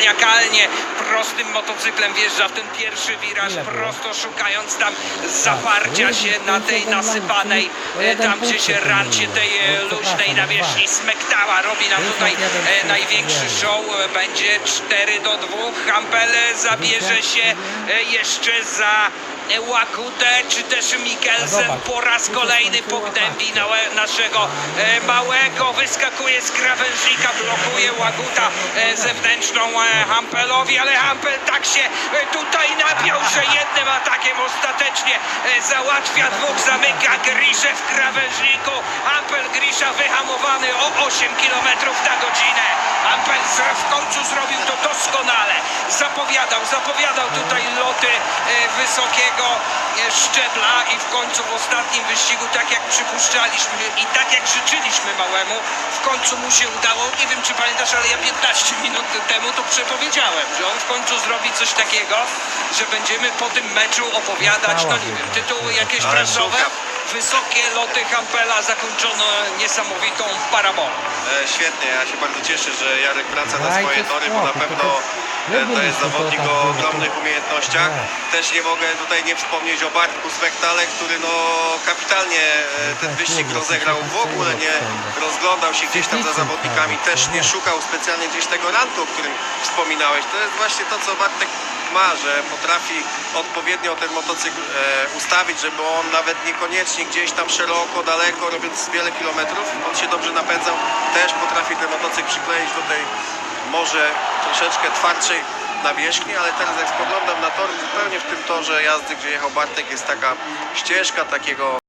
maniakalnie prostym motocyklem wjeżdża w ten pierwszy wiraż, prosto szukając tam zaparcia się na tej nasypanej, e, tam gdzie się rancie tej e, luźnej nawierzchni smektała, robi nam tutaj e, największy show, będzie 4 do 2, Hampel zabierze się jeszcze za Łakutę, czy też Mikkelsen Zobacz. po raz kolejny pognębi naszego małego, wyskakuje z krawężnika, blokuje Łaguta e, zewnętrzną e, Hampelowi, ale Hampel tak się e, tutaj napiął, że jednym atakiem ostatecznie załatwia dwóch, zamyka Griszę w krawężniku. Hampel Grisza wyhamowany o 8 km na godzinę. Hampel w końcu zrobił to doskonale. Zapowiadał, zapowiadał tutaj loty e, wysokiego e, szczebla i w końcu w ostatnim wyścigu, tak jak przypuszczaliśmy i tak jak życzyliśmy małemu, w końcu mu się udało. Nie wiem, czy pamiętasz, ale ja 15 minut temu to przepowiedziałem, że on w końcu zrobi coś takiego, że będziemy po tym meczu opowiadać, no nie wiem, tytuły jakieś prasowe. Wysokie loty Hampela zakończono niesamowitą parabolą. E, Świetnie, ja się bardzo cieszę, że Jarek wraca na swoje tory, bo na pewno to e, to jest zawodnik tak o ogromnych umiejętnościach. Też nie mogę tutaj nie wspomnieć o Bartku Spektale, który no kapitalnie e, ten tak wyścig lubię, rozegrał, to w ogóle nie rozglądał się gdzieś tam za zawodnikami, też nie szukał specjalnie gdzieś tego rantu, o którym wspominałeś. To jest właśnie to, co Bartek ma, że potrafi odpowiednio ten motocykl e, ustawić, żeby on nawet niekoniecznie gdzieś tam szeroko, daleko, robiąc wiele kilometrów, on się dobrze napędzał, też potrafi ten motocykl przykleić do tej może troszeczkę twardszej nawierzchni, ale teraz jak spoglądam na tor, zupełnie w tym torze jazdy, gdzie jechał Bartek, jest taka ścieżka takiego